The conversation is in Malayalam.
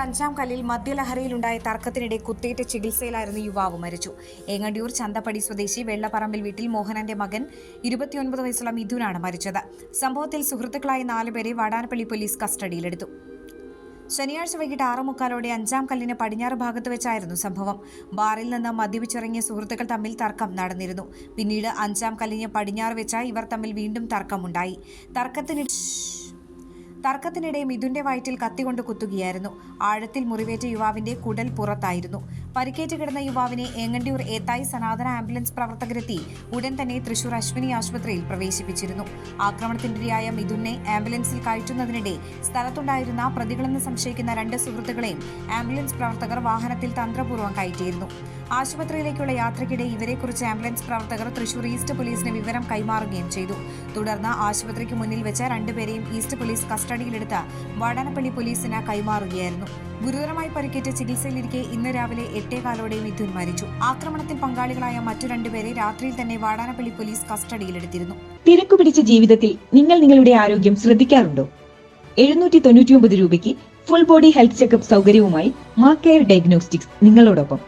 അഞ്ചാം കല്ലിൽ മദ്യലഹരിയിലുണ്ടായ തർക്കത്തിനിടെ കുത്തേറ്റ് ചികിത്സയിലായിരുന്ന യുവാവ് മരിച്ചു. ഏങ്ങണ്ടിയൂർ ചന്തപ്പടി സ്വദേശി വെള്ളപ്പറമ്പിൽ വീട്ടിൽ മോഹനന്റെ മകൻ ഇരുപത്തിയൊൻപത് വയസ്സുള്ള മിഥുനാണ് മരിച്ചത്. സംഭവത്തിൽ സുഹൃത്തുക്കളായ നാലുപേരെ വാടാനപ്പള്ളി പോലീസ് കസ്റ്റഡിയിലെടുത്തു. ശനിയാഴ്ച വൈകിട്ട് ആറു മുക്കാലോടെ അഞ്ചാം കല്ലിന് പടിഞ്ഞാറ് ഭാഗത്ത് വെച്ചായിരുന്നു സംഭവം. ബാറിൽ നിന്ന് മദ്യപിച്ചിറങ്ങിയ സുഹൃത്തുക്കൾ തമ്മിൽ തർക്കം നടന്നിരുന്നു. പിന്നീട് അഞ്ചാം കല്ലിന് പടിഞ്ഞാറ് വെച്ച ഇവർ തമ്മിൽ വീണ്ടും തർക്കമുണ്ടായി. തർക്കത്തിനിടെ തർക്കത്തിനിടെ മിഥുന്റെ വയറ്റിൽ കത്തികൊണ്ട് കുത്തുകയായിരുന്നു. ആഴത്തിൽ മുറിവേറ്റ യുവാവിന്റെ കുടൽ പുറത്തായിരുന്നു. പരിക്കേറ്റ് കിടന്ന യുവാവിനെ ഏങ്ങണ്ടിയൂർ ഏത്തായി സനാതന ആംബുലൻസ് പ്രവർത്തകരെത്തി ഉടൻ തന്നെ തൃശൂർ അശ്വിനി ആശുപത്രിയിൽ പ്രവേശിപ്പിച്ചിരുന്നു. ആക്രമണത്തിനിരയായ മിഥുനെ ആംബുലൻസിൽ കയറ്റുന്നതിനിടെ സ്ഥലത്തുണ്ടായിരുന്ന പ്രതികളെന്ന് സംശയിക്കുന്ന രണ്ട് സുഹൃത്തുക്കളെയും ആംബുലൻസ് പ്രവർത്തകർ വാഹനത്തിൽ തന്ത്രപൂർവം കയറ്റിയിരുന്നു. ആശുപത്രിയിലേക്കുള്ള യാത്രയ്ക്കിടെ ഇവരെക്കുറിച്ച് ആംബുലൻസ് പ്രവർത്തകർ തൃശൂർ ഈസ്റ്റ് പോലീസിന് വിവരം കൈമാറുകയും ചെയ്തു. തുടർന്ന് ആശുപത്രിക്ക് മുന്നിൽ വെച്ച് രണ്ടുപേരെയും ഈസ്റ്റ് പോലീസ് കസ്റ്റഡിയിലെടുത്ത് വടനപ്പള്ളി പോലീസിന് കൈമാറുകയായിരുന്നു. ഗുരുതരമായി പരിക്കേറ്റ് ചികിത്സയിലിരിക്കെ ഇന്ന് രാവിലെ എട്ടേകാലോടെ മിഥുൻ മരിച്ചു. ആക്രമണത്തിൽ പങ്കാളികളായ മറ്റു രണ്ടുപേരെ രാത്രിയിൽ തന്നെ വാടാനപ്പള്ളി പോലീസ് കസ്റ്റഡിയിലെടുത്തിരുന്നു. തിരക്കു പിടിച്ച ജീവിതത്തിൽ നിങ്ങൾ നിങ്ങളുടെ ആരോഗ്യം ശ്രദ്ധിക്കാറുണ്ടോ? എഴുന്നൂറ്റി തൊണ്ണൂറ്റിയൊമ്പത് രൂപയ്ക്ക് ഫുൾ ബോഡി ഹെൽത്ത് ചെക്കപ്പ് സൗകര്യവുമായി മാ കെയർ ഡയഗ്നോസ്റ്റിക്സ് നിങ്ങളോടൊപ്പം.